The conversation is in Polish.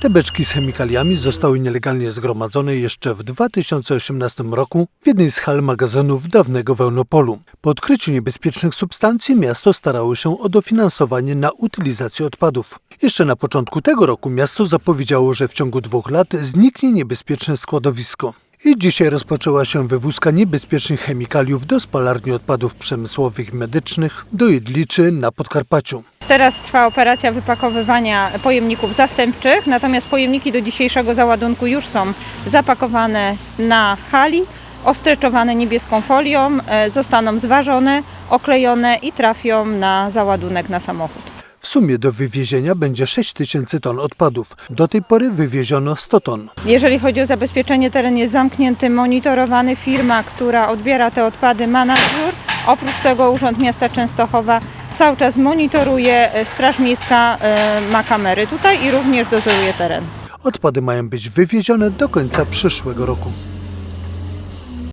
Te beczki z chemikaliami zostały nielegalnie zgromadzone jeszcze w 2018 roku w jednej z hal magazynów dawnego Wełnopolu. Po odkryciu niebezpiecznych substancji miasto starało się o dofinansowanie na utylizację odpadów. Jeszcze na początku tego roku miasto zapowiedziało, że w ciągu dwóch lat zniknie niebezpieczne składowisko. I dzisiaj rozpoczęła się wywózka niebezpiecznych chemikaliów do spalarni odpadów przemysłowych i medycznych do Jedliczy na Podkarpaciu. Teraz trwa operacja wypakowywania pojemników zastępczych, natomiast pojemniki do dzisiejszego załadunku już są zapakowane na hali, ostreczowane niebieską folią, e, zostaną zważone, oklejone i trafią na załadunek na samochód. W sumie do wywiezienia będzie 6 tysięcy ton odpadów. Do tej pory wywieziono 100 ton. Jeżeli chodzi o zabezpieczenie, teren jest zamknięty, monitorowany. Firma, która odbiera te odpady ma nadzór. Oprócz tego Urząd Miasta Częstochowa cały czas monitoruje, e, Straż Miejska e, ma kamery tutaj i również dozoruje teren. Odpady mają być wywiezione do końca przyszłego roku.